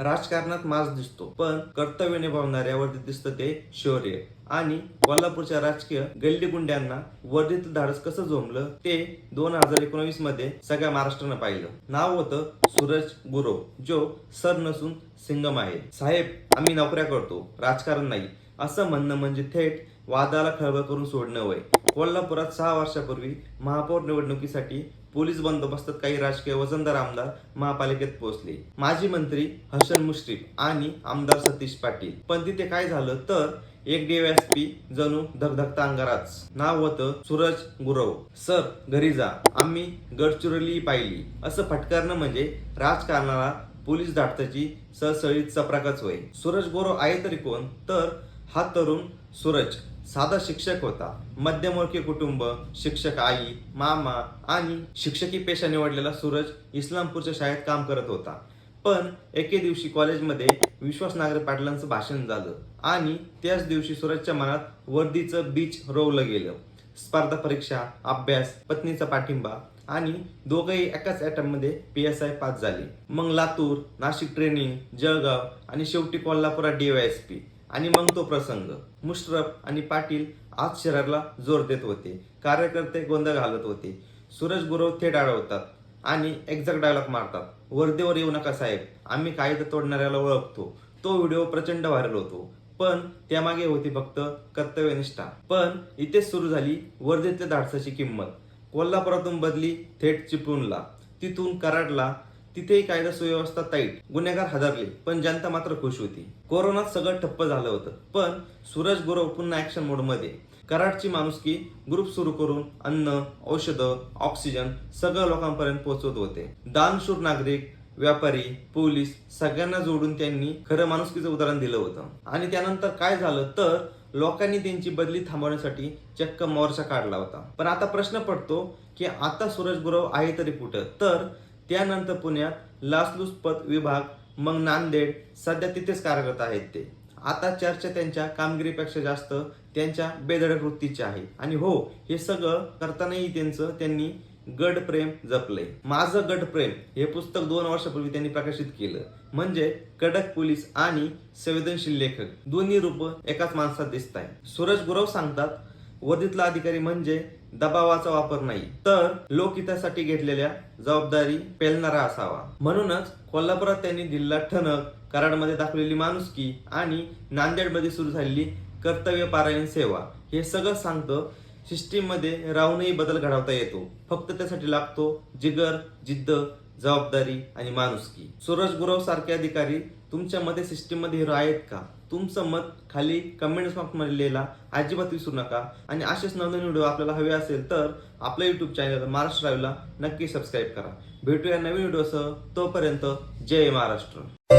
राजकारणात माज दिसतो पण कर्तव्य निभावणाऱ्या वर्दीत दिसतं ते शौर्य. आणि कोल्हापूरच्या राजकीय गल्लीगुंड्यांना वर्दीतील धाडस कसं जोमलं ते दोन हजार एकोणवीसमध्ये सगळ्या महाराष्ट्रानं पाहिलं. नाव होतं सूरज गुरो जो सर नसून सिंगम आहे. साहेब आम्ही नोकऱ्या करतो राजकारण नाही. असं म्हणणं म्हणजे थेट वादाला खळबळ करून सोडणं वय. कोल्हापुरात सहा वर्षापूर्वी महापौर निवडणुकीसाठी पोलीस बंदोबस्तात काही राजकीय वजनदार आमदार महापालिकेत पोहोचले. माजी मंत्री हसन मुश्रीफ आणि आमदार सतीश पाटील. पण तिथे काय झालं तर एक डीएसपी जणू धगधगता अंगाराच. नाव होतं सूरज गुरव. सर घरी जा. आम्ही गडचिरोली पाहिली. असं फटकारणं म्हणजे राजकारणाला पोलीस धाडताची सळसळीत चपराकच होय सूरज गुरव आहे तरी कोण? तर हा तरुण सूरज. साधा शिक्षक होता. मध्यमवर्गीय कुटुंब शिक्षक आई मामा आणि शिक्षकी पेशा निवडलेला सूरज इस्लामपूरच्या शाळेत काम करत होता. पण एके दिवशी कॉलेजमध्ये विश्वास नागरे पाटलांचं भाषण झालं आणि त्याच दिवशी सूरजच्या मनात वर्दीचं बीच रोवलं गेलं. स्पर्धा परीक्षा अभ्यास पत्नीचा पाठिंबा आणि दोघंही एकाच ऍटममध्ये पी एस आय पास झाले. मग लातूर नाशिक ट्रेनिंग जळगाव आणि शेवटी कोल्हापुरात डीवायएसपी आणि मग तो प्रसंग. मुश्रफ आणि पाटील आज शहराला जोर देत होते. कार्यकर्ते गोंधळ घालत होते. सूरज गुरव थेट अडवतात आणि एक्झॅक्ट डायलॉग मारतात. वर्धेवर येऊ नका साहेब. आम्ही कायदा तोडणाऱ्याला ओळखतो. तो व्हिडिओ प्रचंड व्हायरल होतो. पण त्यामागे होती फक्त कर्तव्यनिष्ठा पण इथेच सुरू झाली वर्धेतल्या धाडसाची किंमत. कोल्हापुरातून बदली थेट चिपळूणला. तिथून कराडला तिथेही कायदा सुव्यवस्था ताईट गुन्हेगार हादरले पण जनता मात्र खुश होती. कोरोनात सगळं ठप्प झालं होतं पण सूरज गुरव पुन्हा ऍक्शन मोडमध्ये. कराडची माणुसकी ग्रुप सुरू करून अन्न औषधं ऑक्सिजन सगळं लोकांपर्यंत पोहोचवत होते. दानशूर नागरिक व्यापारी पोलीस सगळ्यांना जोडून त्यांनी खरं माणुसकीचं उदाहरण दिलं होतं. आणि त्यानंतर काय झालं तर लोकांनी त्यांची बदली थांबवण्यासाठी चक्क मोर्चा काढला होता. पण आता प्रश्न पडतो की आता सूरज गुरव आहे तरी कुठं? तर त्यानंतर पुण्यात लाचलुचपत विभाग मग नांदेड सध्या तिथेच कार्यरत आहेत ते. आता चर्चा त्यांच्या कामगिरीपेक्षा जास्त त्यांच्या बेधडक वृत्तीची आहे. आणि हो हे सगळं करतानाही त्यांचं त्यांनी गड प्रेम जपलंय. माझं गड प्रेम हे पुस्तक दोन वर्षापूर्वी त्यांनी प्रकाशित केलं. म्हणजे कडक पोलीस आणि संवेदनशील लेखक. दोन्ही रूप एकाच माणसात दिसत आहे सूरज गुरव सांगतात वर्दीतला अधिकारी म्हणजे दबावाचा वापर नाही. तर लोकहितासाठी घेतलेल्या जबाबदारी पेलणारा असावा. म्हणूनच कोल्हापुरात त्यांनी दिलेला ठणक कराडमध्ये दाखवलेली माणुसकी आणि नांदेडमध्ये सुरू झालेली कर्तव्य पारायण सेवा हे सगळं सांगतं सिस्टीममध्ये राहूनही बदल घडवता येतो. फक्त त्यासाठी लागतो जिगर जिद्द जबाबदारी आणि माणुसकी. सूरज गुरव सारखे अधिकारी तुमच्या मध्ये सिस्टीममध्ये हिरो आहेत का? तुमचं मत खाली कमेंट्स बॉक्समध्ये लिहिला. अजिबात विसरू नका. आणि असेच नवीन व्हिडिओ आपल्याला हवे असेल तर आपल्या यूट्यूब चॅनल महाराष्ट्र लाईव्हला नक्की सबस्क्राईब करा. भेटूया नवीन व्हिडिओसह तोपर्यंत जय महाराष्ट्र.